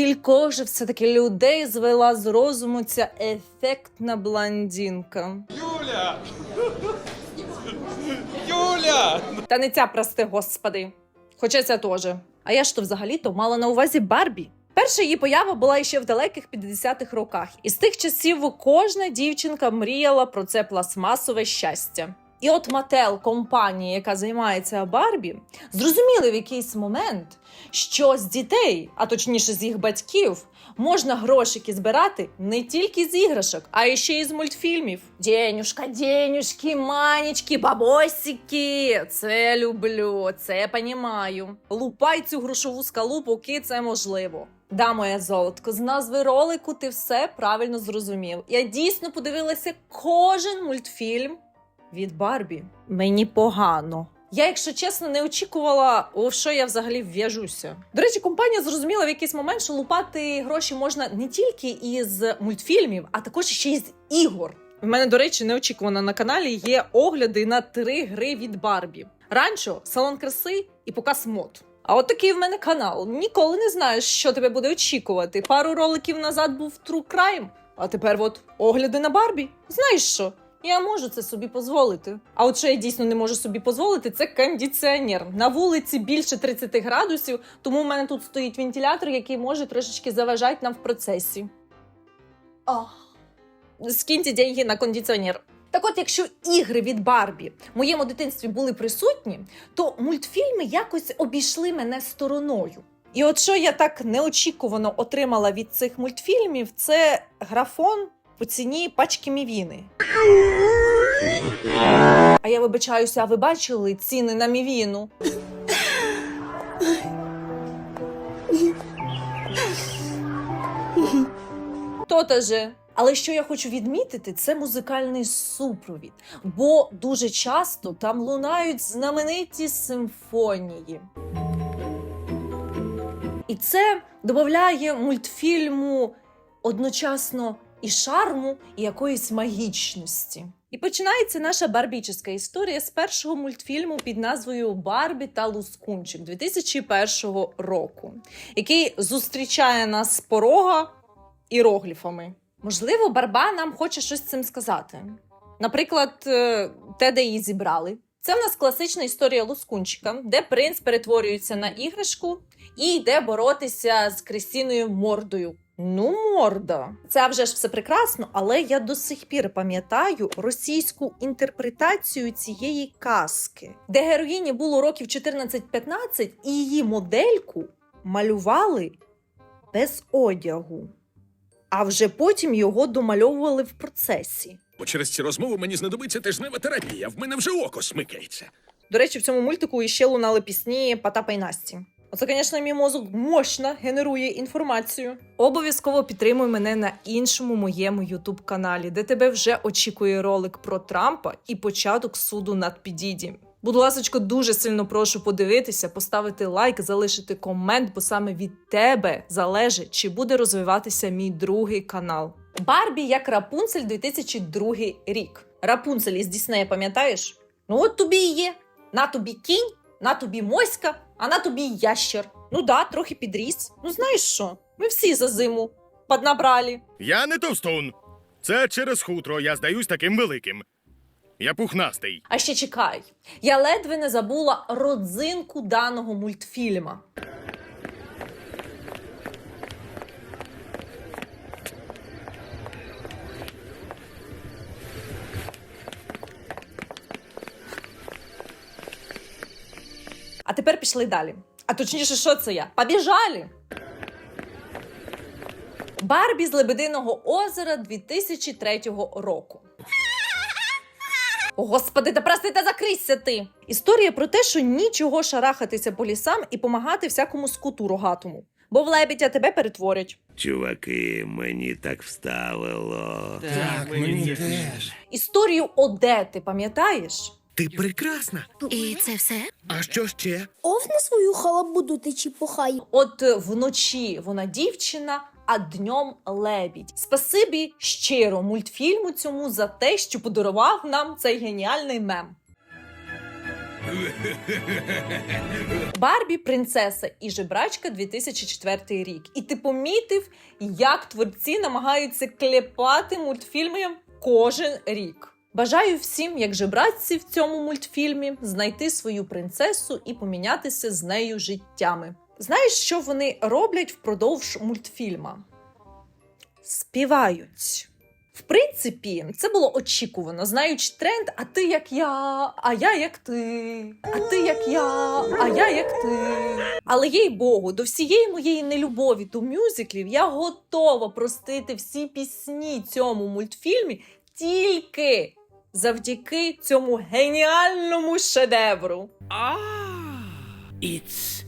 Скількох же все-таки людей звела з розуму ця ефектна блондинка. Юля! Юля! Та не ця, прости, господи. Хоча ця теж. А я ж то взагалі-то мала на увазі Барбі. Перша її поява була ще в далеких 50-х роках, і з тих часів кожна дівчинка мріяла про це пластмасове щастя. І от Мател, компанія, яка займається Барбі, зрозуміли в якийсь момент, що з дітей, а точніше з їх батьків, можна грошики збирати не тільки з іграшок, а ще й з мультфільмів. Денюшка, денюшки, манічки, бабосики. Це люблю, це понімаю. Лупай цю грошову скалу, поки це можливо. Да, моя золотко, з назви ролику ти все правильно зрозумів. Я дійсно подивилася кожен мультфільм від Барбі. Мені погано. Я, якщо чесно, не очікувала, у що я взагалі в'яжуся. До речі, компанія зрозуміла в якийсь момент, що лупати гроші можна не тільки із мультфільмів, а також ще й з ігор. У мене, до речі, неочікувано на каналі є огляди на три гри від Барбі: Ранчо, салон краси і показ мод. А от такий в мене канал. Ніколи не знаєш, що тебе буде очікувати. Пару роликів назад був True Crime, а тепер от огляди на Барбі. Знаєш що? Я можу це собі дозволити. А от що я дійсно не можу собі дозволити, це кондиціонер. На вулиці більше 30 градусів, тому в мене тут стоїть вентилятор, який може трошечки заважати нам в процесі. Ах. Скиньте деньги на кондиціонер. Так от, якщо ігри від Барбі в моєму дитинстві були присутні, то мультфільми якось обійшли мене стороною. І от що я так неочікувано отримала від цих мультфільмів, це графон по ціні пачки мівіни. А я вибачаюся, а ви бачили ціни на мівіну? То-то же. Але що я хочу відмітити, це музикальний супровід, бо дуже часто там лунають знамениті симфонії. І це додає мультфільму одночасно і шарму, і якоїсь магічності. І починається наша барбічна історія з першого мультфільму під назвою Барбі та Лускунчик 2001 року, який зустрічає нас з порога іерогліфами. Можливо, Барба нам хоче щось цим сказати. Наприклад, е, те, де її зібрали. Це в нас класична історія Лускунчика, де принц перетворюється на іграшку і йде боротися з Крістіною мордою. Ну, морда. Це вже ж все прекрасно, але я до сих пір пам'ятаю російську інтерпретацію цієї казки, де героїні було років 14-15, і її модельку малювали без одягу, а вже потім його домальовували в процесі. Бо через ці розмови мені знадобиться тижнева терапія, в мене вже око смикається. До речі, в цьому мультику іще лунали пісні Потапа і Насті. Оце, звісно, мій мозок мощно генерує інформацію. Обов'язково підтримуй мене на іншому моєму ютуб каналі, де тебе вже очікує ролик про Трампа і початок суду над Підіді. Будь ласка, дуже сильно прошу подивитися, поставити лайк, залишити комент, бо саме від тебе залежить, чи буде розвиватися мій другий канал. Барбі як Рапунцель 2002 рік. Рапунцель із Діснея, пам'ятаєш? Ну от тобі і є. На тобі кінь, на тобі моська, а на тобі ящер. Ну да, трохи підріс. Ну знаєш що? Ми всі за зиму поднабрали. Я не товстун. Це через хутро, я здаюсь таким великим. Я пухнастий. А ще чекай, я ледве не забула родзинку даного мультфільма. Тепер пішли далі. А точніше, що це я? Побіжали! Барбі з Лебединого озера 2003 року. О, Господи, та прости, закрийся ти. Історія про те, що нічого шарахатися по лісам і помагати всякому скуту рогатому. Бо в лебедя тебе перетворять. Чуваки, мені так вставило. Так, мені теж. Історію Одети, пам'ятаєш? Ти прекрасна. І це все? А що ще? Овни свою халабуду ти чіпухай. От е, вночі вона дівчина, а днем лебідь. Спасибі щиро мультфільму цьому за те, що подарував нам цей геніальний мем. Барбі принцеса і жебрачка 2004 рік. І ти помітив, як творці намагаються клепати мультфільми кожен рік. Бажаю всім, як жебратці в цьому мультфільмі, знайти свою принцесу і помінятися з нею життями. Знаєш, що вони роблять впродовж мультфільма? Співають. В принципі, це було очікувано, знаючи тренд, а ти як я, а я як ти, а ти як я, а я як ти. Але їй Богу, до всієї моєї нелюбові до мюзиклів я готова простити всі пісні цьому мультфільмі тільки завдяки цьому геніальному шедевру. It's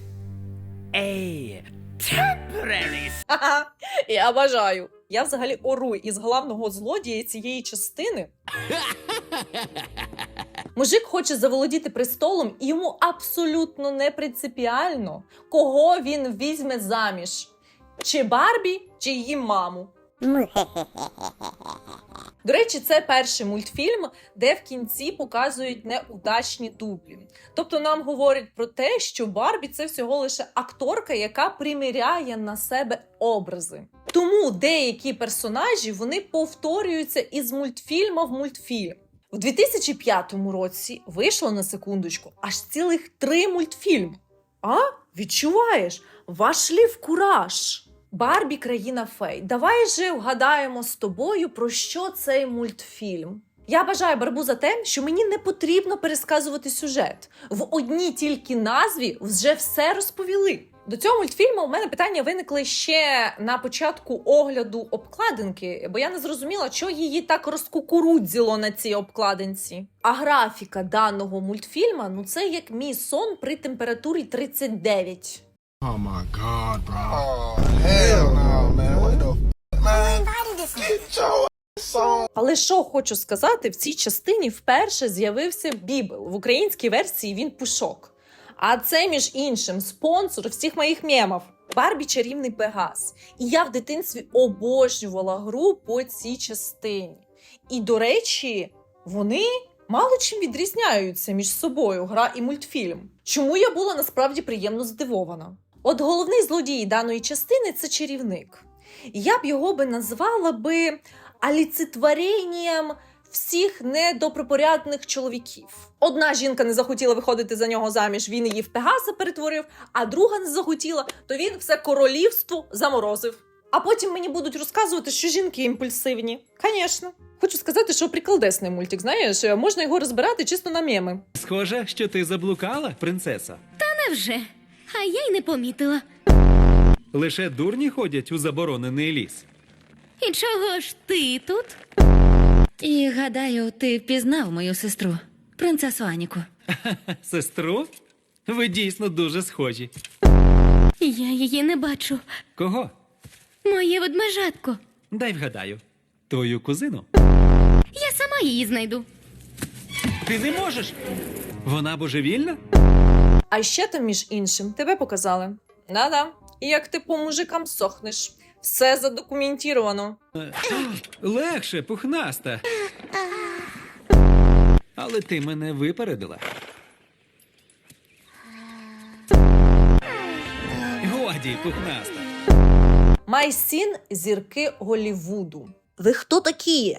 a temporary Ха-ха, Я бажаю. Я взагалі ору із главного злодія цієї частини. Мужик хоче заволодіти престолом, і йому абсолютно не принципіально, кого він візьме заміж: чи Барбі, чи її маму. До речі, це перший мультфільм, де в кінці показують неудачні дублі. Тобто нам говорять про те, що Барбі це всього лише акторка, яка приміряє на себе образи. Тому деякі персонажі вони повторюються із мультфільму в мультфільм. У 2005 році вийшло на секундочку аж цілих три мультфільми. А? Відчуваєш? Вашлі в кураж. Барбі країна фей. Давай же вгадаємо з тобою, про що цей мультфільм. Я бажаю Барбуза тем, що мені не потрібно пересказувати сюжет. В одній тільки назві вже все розповіли. До цього мультфільму у мене питання виникли ще на початку огляду обкладинки, бо я не зрозуміла, що її так розкукурудзіло на цій обкладинці. А графіка даного мультфільма ну це як мій сон при температурі 39. Oh my god, bro. Oh hell no, man. What the f- man? Get your ass on. Але що хочу сказати, в цій частині вперше з'явився Бібл. В українській версії він пушок. А це, між іншим, спонсор всіх моїх мемів. Барбі чарівний Пегас. І я в дитинстві обожнювала гру по цій частині. І, до речі, вони мало чим відрізняються між собою, гра і мультфільм. Чому я була насправді приємно здивована? От головний злодій даної частини це чарівник. Я б його би назвала би олицетворенням всіх недопропорядних чоловіків. Одна жінка не захотіла виходити за нього заміж, він її в Пегаса перетворив, а друга не захотіла, то він все королівство заморозив. А потім мені будуть розказувати, що жінки імпульсивні. Звісно. Хочу сказати, що приколдесний мультик, знаєш, можна його розбирати чисто на меми. Схоже, що ти заблукала, принцеса. Та Невже? А я й не помітила. Лише дурні ходять у заборонений ліс. І чого ж ти тут? І гадаю, ти впізнав мою сестру, принцесу Аніку. Сестру? Ви дійсно дуже схожі. Я її не бачу. Кого? Моє ведмежатко. Дай вгадаю. Твою кузину? Я сама її знайду. Ти не можеш. Вона божевільна? А ще там, між іншим, тебе показали. Да-да. І як ти по мужикам сохнеш. Все задокументовано. Легше, пухнаста. Але ти мене випередила. Годі, пухнаста. Майсін зірки Голівуду. Ви хто такі?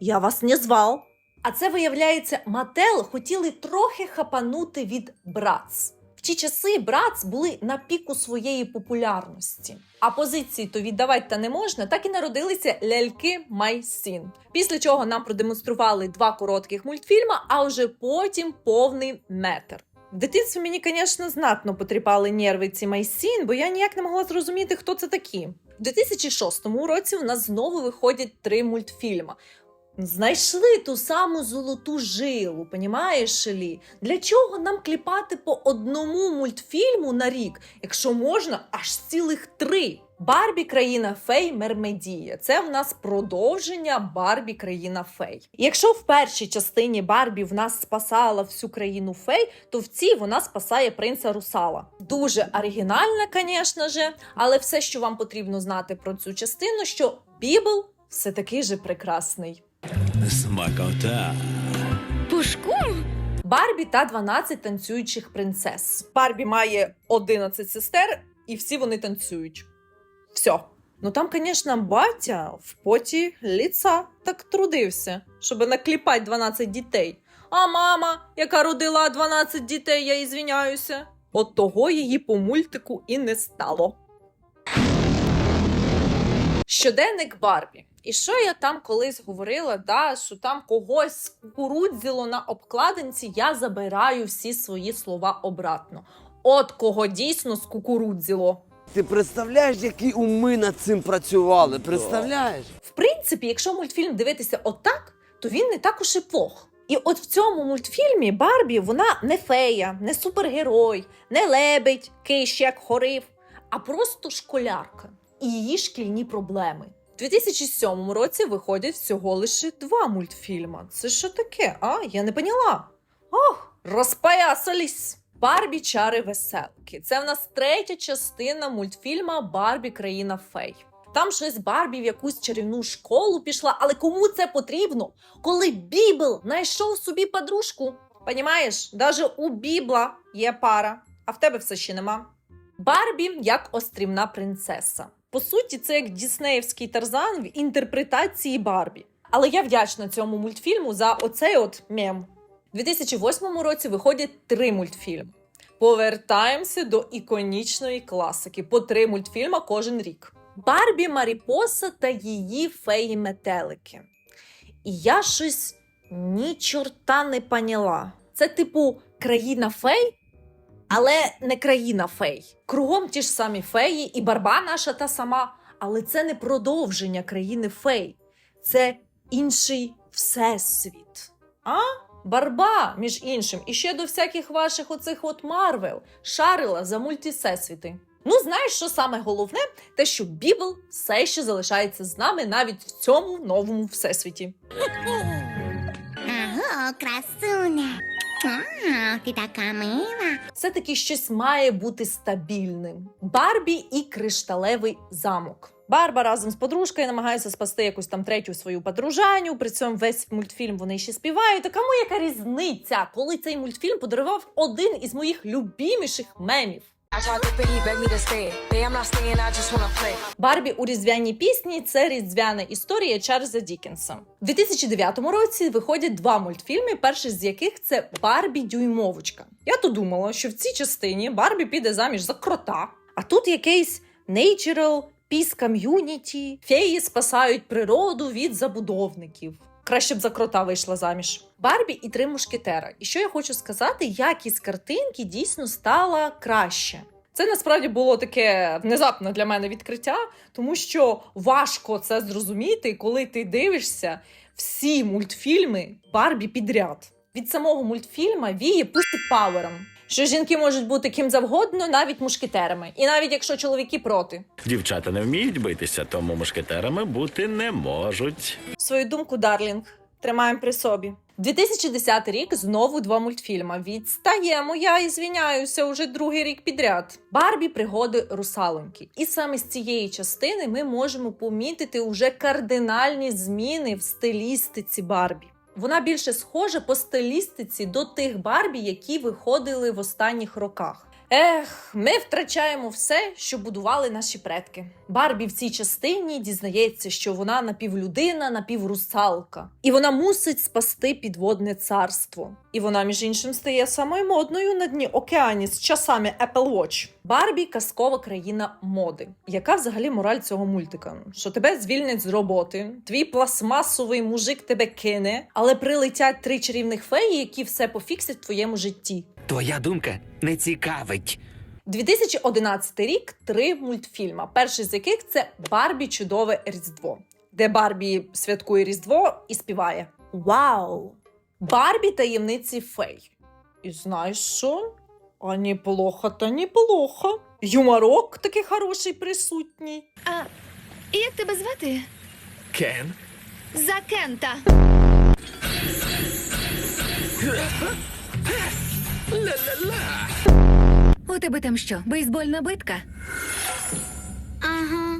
Я вас не звав. А це виявляється, Мател хотіли трохи хапанути від Брац. В ті часи Брац були на піку своєї популярності. А позиції то віддавати та не можна, так і народилися ляльки Майсін. Після чого нам продемонстрували два коротких мультфільма, а вже потім повний метр. В дитинстві мені, звісно, знатно потріпали нерви ці Майсін, бо я ніяк не могла зрозуміти, хто це такі. У 2006 році у нас знову виходять три мультфільми. Знайшли ту саму золоту жилу, понімаєш лі? Для чого нам кліпати по одному мультфільму на рік, якщо можна аж цілих три? Барбі країна фей Мермедія. Це в нас продовження Барбі країна фей. Якщо в першій частині Барбі в нас спасала всю країну фей, то в цій вона спасає принца Русала. Дуже оригінальна, звісно же, але все, що вам потрібно знати про цю частину, що Бібл все такий же прекрасний. Смакота. Пушку? Барбі та 12 танцюючих принцес. Барбі має 11 сестер, і всі вони танцюють. Все. Ну там, звісно, батя в поті ліца так трудився, щоб накліпати 12 дітей. А мама, яка родила 12 дітей, я ізвіняюся. От того її по мультику і не стало. Щоденник Барбі. І що я там колись говорила, да, що там когось скукурудзіло на обкладинці, я забираю всі свої слова обратно. От кого дійсно скукурудзіло. Ти представляєш, які уми над цим працювали? Представляєш? В принципі, якщо мультфільм дивитися отак, то він не так уж і плох. І от в цьому мультфільмі Барбі вона не фея, не супергерой, не лебедь, киш як хорив, а просто школярка і її шкільні проблеми. У 2007 році виходять всього лише два мультфільма. Це що таке? А, я не поняла. Ох, розпоясались! Барбі чари веселки. Це в нас третя частина мультфільма Барбі Країна фей. Там щось Барбі в якусь чарівну школу пішла, але кому це потрібно? Коли Бібл знайшов собі подружку. Понімаєш, даже у Бібла є пара, а в тебе все ще нема. Барбі як острівна принцеса. По суті, це як діснеївський тарзан в інтерпретації Барбі. Але я вдячна цьому мультфільму за оцей от мем. У 2008 році виходять три мультфільми. Повертаємося до іконічної класики. По три мультфільма кожен рік. Барбі Маріпоса та її феї метелики. І я щось ні чорта не поняла. Це типу країна фей, але не країна фей. Кругом ті ж самі феї, і барба наша та сама. Але це не продовження країни фей, це інший всесвіт. А? Барба, між іншим, і ще до всяких ваших оцих от Марвел шарила за мультисесвіти. Ну, знаєш, що саме головне? Те, що Бібл все ще залишається з нами навіть в цьому новому всесвіті. Ага, красуня. А, ти така мила. Все-таки щось має бути стабільним. Барбі і кришталевий замок. Барба разом з подружкою намагається спасти якусь там третю свою подружаню. При цьому весь мультфільм вони ще співають. Та кому яка різниця, коли цей мультфільм подарував один із моїх любіміших мемів? Барбі у різдвяній пісні це різдвяна історія Чарльза Дікенса. У 2009 році виходять два мультфільми, перший з яких це Барбі Дюймовочка. Я то думала, що в цій частині Барбі піде заміж за крота, а тут якийсь Natural Peace Community, феї спасають природу від забудовників. Краще б за крота вийшла заміж. Барбі і три мушкетера. І що я хочу сказати, якість картинки дійсно стала краще. Це насправді було таке внезапне для мене відкриття, тому що важко це зрозуміти, коли ти дивишся всі мультфільми Барбі підряд. Від самого мультфільма віє пусті павером. Що жінки можуть бути ким завгодно, навіть мушкетерами, і навіть якщо чоловіки проти. Дівчата не вміють битися, тому мушкетерами бути не можуть. Свою думку, Дарлінг, тримаємо при собі. 2010 рік знову два мультфільма. Відстаємо, я і звіняюся уже другий рік підряд. Барбі пригоди русалоньки. І саме з цієї частини ми можемо помітити уже кардинальні зміни в стилістиці Барбі. Вона більше схожа по стилістиці до тих Барбі, які виходили в останніх роках. Ех, ми втрачаємо все, що будували наші предки. Барбі в цій частині дізнається, що вона напівлюдина, напіврусалка, і вона мусить спасти підводне царство. І вона, між іншим, стає самою модною на дні океані з часами Apple Watch. Барбі казкова країна моди. Яка взагалі мораль цього мультика? Що тебе звільнять з роботи, твій пластмасовий мужик тебе кине, але прилетять три чарівних феї, які все пофіксять в твоєму житті. Твоя думка не цікавить. 2011 рік три мультфільма. Перший з яких це Барбі Чудове Різдво, де Барбі святкує Різдво і співає Вау! Барбі таємниці фей. І знаєш що? А неплохо та неплохо. Юморок такий хороший присутній. А як тебе звати? Кен. За Кента. У тебе там що, бейсбольна битка? Ага.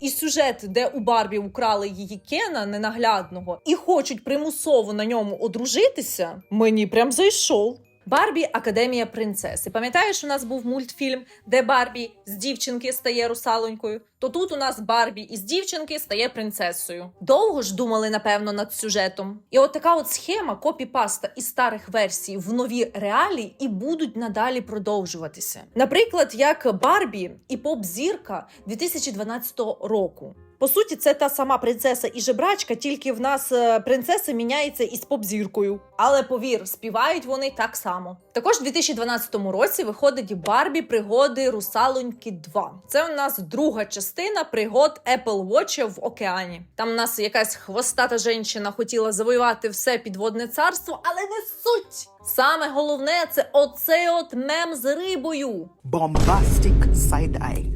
і сюжет, де у Барбі украли її Кена ненаглядного і хочуть примусово на ньому одружитися, мені прям зайшов. Барбі Академія принцеси. Пам'ятаєш, у нас був мультфільм, де Барбі з дівчинки стає русалонькою? То тут у нас Барбі із дівчинки стає принцесою. Довго ж думали, напевно, над сюжетом. І от така от схема копі-паста із старих версій в нові реалії і будуть надалі продовжуватися. Наприклад, як Барбі і поп-зірка 2012 року. По суті, це та сама принцеса і жебрачка, тільки в нас е, принцеса міняється із поп-зіркою. Але повір, співають вони так само. Також у 2012 році виходить Барбі пригоди Русалоньки 2. Це у нас друга частина пригод Apple Watch в океані. Там у нас якась хвостата жінка хотіла завоювати все підводне царство, але не суть. Саме головне це оцей от мем з рибою. bombastic side eye,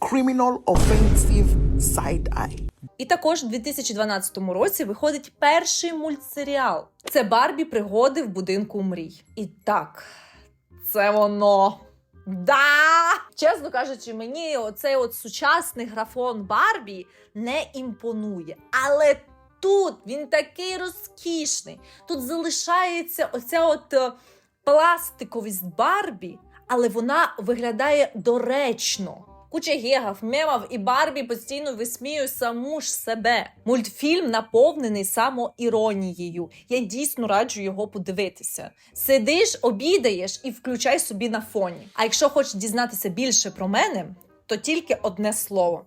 criminal eye. І також у 2012 році виходить перший мультсеріал. Це Барбі пригоди в будинку мрій. І так, це воно. Да! Чесно кажучи, мені оцей от сучасний графон Барбі не імпонує. Але тут він такий розкішний. Тут залишається оця от е, пластиковість Барбі, але вона виглядає доречно. Куча гегав, мемів і Барбі постійно висміює саму ж себе. Мультфільм наповнений самоіронією. Я дійсно раджу його подивитися. Сидиш, обідаєш і включай собі на фоні. А якщо хочеш дізнатися більше про мене, то тільки одне слово: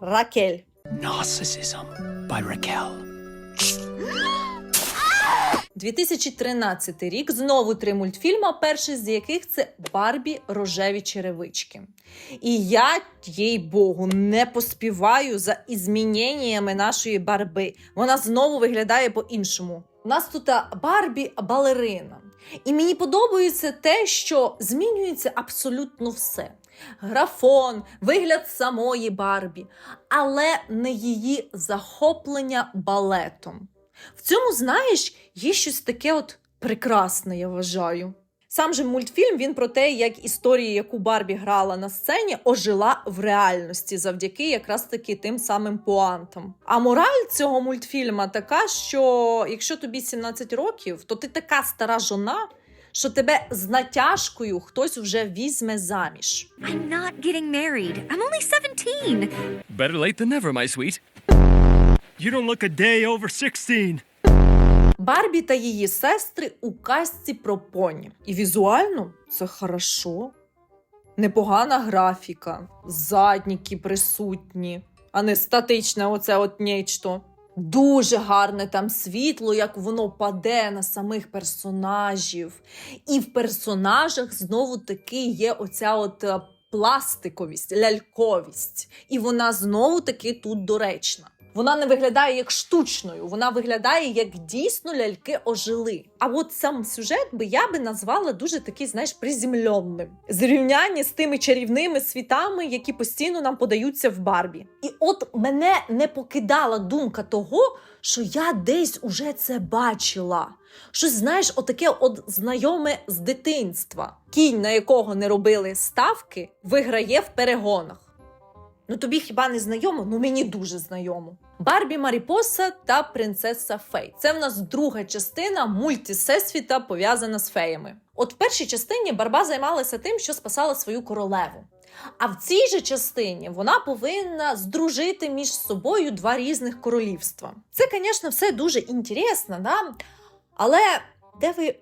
Ракель. Narcissism by Raquel. 2013 рік знову три мультфільма, перший з яких це Барбі рожеві черевички. І я, їй Богу, не поспіваю за ізміненнями нашої Барби. Вона знову виглядає по-іншому. У нас тут Барбі балерина. І мені подобається те, що змінюється абсолютно все. Графон, вигляд самої Барбі, але не її захоплення балетом. В цьому, знаєш, є щось таке от прекрасне, я вважаю. Сам же мультфільм він про те, як історія, яку Барбі грала на сцені, ожила в реальності завдяки якраз таки тим самим пуантам. А мораль цього мультфільма така, що якщо тобі 17 років, то ти така стара жона, що тебе з натяжкою хтось вже візьме заміж. I'm not getting married. I'm only 17. Better late than never, my sweet. You don't look a day over 16. Барбі та її сестри у казці про поні. І візуально це хорошо. Непогана графіка, задніки присутні, а не статичне оце от нечто. Дуже гарне там світло, як воно паде на самих персонажів. І в персонажах знову таки є оця от е, пластиковість, ляльковість. І вона знову таки тут доречна. Вона не виглядає як штучною, вона виглядає як дійсно ляльки ожили. А от сам сюжет би я би назвала дуже такий, знаєш, приземленним. Зрівняння з тими чарівними світами, які постійно нам подаються в Барбі. І от мене не покидала думка того, що я десь уже це бачила. Щось, знаєш, отаке от знайоме з дитинства. Кінь, на якого не робили ставки, виграє в перегонах. Ну тобі хіба не знайомо? Ну мені дуже знайомо. Барбі Маріпоса та принцеса Фей. Це в нас друга частина мультисесвіта, пов'язана з феями. От в першій частині Барба займалася тим, що спасала свою королеву. А в цій же частині вона повинна здружити між собою два різних королівства. Це, звісно, все дуже інтересно, да? але де ви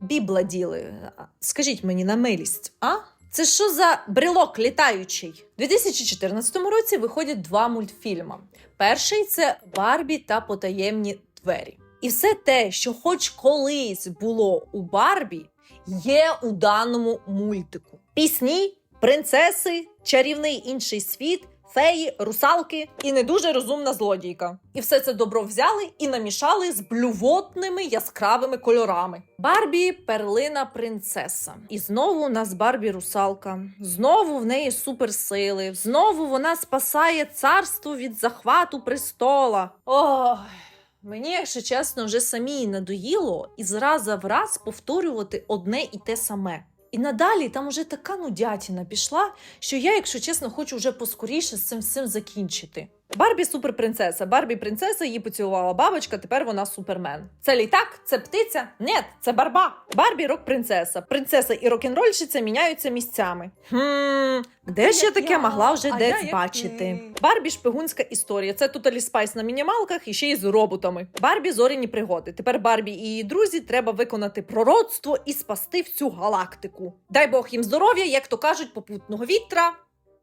бібла діли? Скажіть мені на милість, а? Це що за брелок літаючий? У 2014 році виходять два мультфільми. Перший це Барбі та потаємні двері. І все те, що хоч колись було у Барбі, є у даному мультику: пісні, принцеси, чарівний інший світ. Феї, русалки і не дуже розумна злодійка. І все це добро взяли і намішали з блювотними яскравими кольорами. Барбі перлина принцеса. І знову у нас Барбі русалка. Знову в неї суперсили. Знову вона спасає царство від захвату престола. Ой. Мені, якщо чесно, вже самій надоїло і з раза в раз повторювати одне і те саме. І надалі там уже така нудятіна пішла, що я, якщо чесно, хочу вже поскоріше з цим всім закінчити. Барбі суперпринцеса. Барбі принцеса, її поцілувала бабочка, тепер вона супермен. Це літак, це птиця? Ні, це барба. Барбі рок-принцеса. Принцеса і рок-н-рольщиця міняються місцями. Хм, де ж я таке могла вже десь бачити? ти. Барбі шпигунська історія. Це Тоталі Спайс на мінімалках і ще й з роботами. Барбі зоряні пригоди. Тепер Барбі і її друзі треба виконати пророцтво і спасти всю галактику. Дай Бог їм здоров'я, як то кажуть, попутного вітра.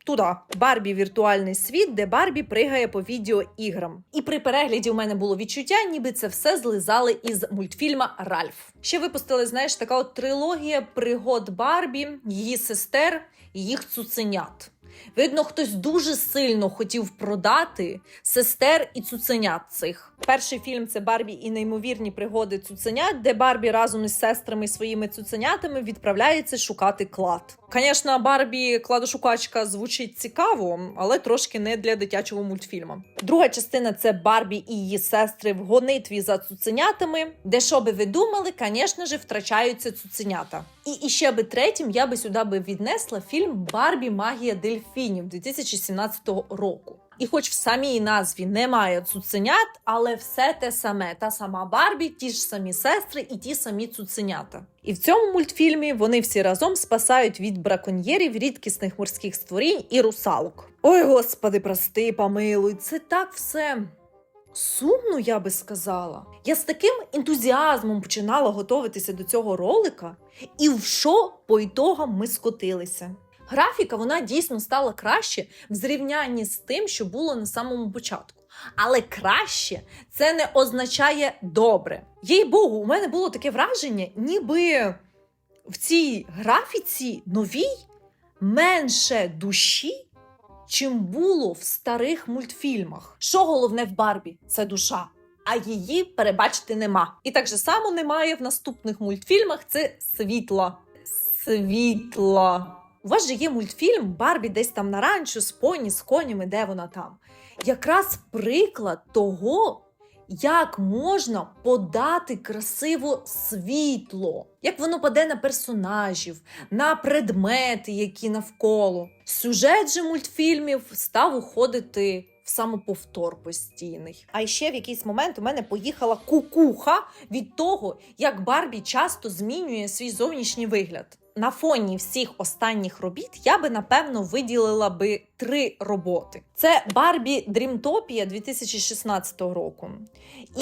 Туди Барбі віртуальний світ, де Барбі пригає по відеоіграм. І при перегляді у мене було відчуття, ніби це все злизали із мультфільма Ральф. Ще випустили, знаєш, така от трилогія пригод Барбі, її сестер їх цуценят. Видно, хтось дуже сильно хотів продати сестер і цуценят цих. Перший фільм це Барбі і неймовірні пригоди цуценят, де Барбі разом із сестрами і своїми цуценятами відправляється шукати клад. Звісно, Барбі кладошукачка звучить цікаво, але трошки не для дитячого мультфільму. Друга частина це Барбі і її сестри в гонитві за цуценятами, де що би ви думали, звісно ж, втрачаються цуценята. І, ще би третім я би сюди би віднесла фільм Барбі Магія дельфінів 2017 року. І хоч в самій назві немає цуценят, але все те саме. Та сама Барбі, ті ж самі сестри і ті самі цуценята. І в цьому мультфільмі вони всі разом спасають від браконьєрів рідкісних морських створінь і русалок. Ой, господи, прости, помилуй, це так все. Сумно, я би сказала. Я з таким ентузіазмом починала готуватися до цього ролика, і в що по ітогам ми скотилися. Графіка вона дійсно стала краще в зрівнянні з тим, що було на самому початку. Але краще це не означає добре. Їй Богу, у мене було таке враження, ніби в цій графіці новій менше душі, чим було в старих мультфільмах. Що головне в Барбі? Це душа. А її перебачити нема. І так же само немає в наступних мультфільмах це світла. Світла. У вас же є мультфільм Барбі десь там на ранчо з поні, з конями, де вона там. Якраз приклад того, як можна подати красиво світло, як воно паде на персонажів, на предмети, які навколо. Сюжет же мультфільмів став уходити в самоповтор постійний. А ще в якийсь момент у мене поїхала кукуха від того, як Барбі часто змінює свій зовнішній вигляд. На фоні всіх останніх робіт я би напевно виділила би три роботи: це Барбі Дрімтопія 2016 року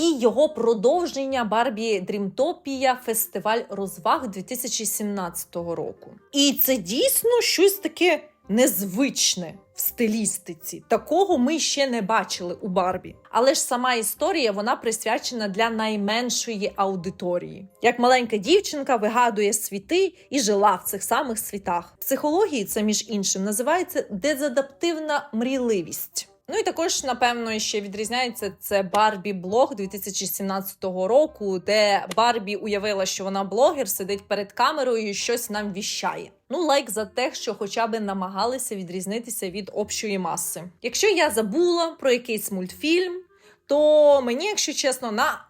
і його продовження Барбі Дрімтопія Фестиваль розваг 2017 року. І це дійсно щось таке незвичне в стилістиці. Такого ми ще не бачили у Барбі. Але ж сама історія вона присвячена для найменшої аудиторії. Як маленька дівчинка вигадує світи і жила в цих самих світах. В психології це між іншим називається дезадаптивна мрійливість. Ну і також, напевно, ще відрізняється це Барбі блог 2017 року, де Барбі уявила, що вона блогер, сидить перед камерою і щось нам віщає. Ну, лайк за те, що хоча б намагалися відрізнитися від общої маси. Якщо я забула про якийсь мультфільм, то мені, якщо чесно, на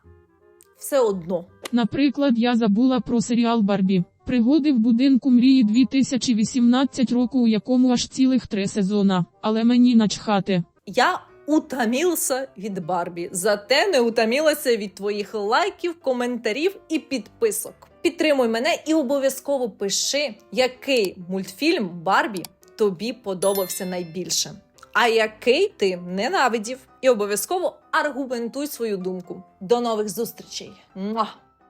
все одно. Наприклад, я забула про серіал Барбі. Пригоди в будинку мрії 2018 року, у якому аж цілих три сезона. Але мені начхати. Я утомився від Барбі, зате не утомилася від твоїх лайків, коментарів і підписок. Підтримуй мене і обов'язково пиши, який мультфільм Барбі тобі подобався найбільше, а який ти ненавидів. І обов'язково аргументуй свою думку. До нових зустрічей!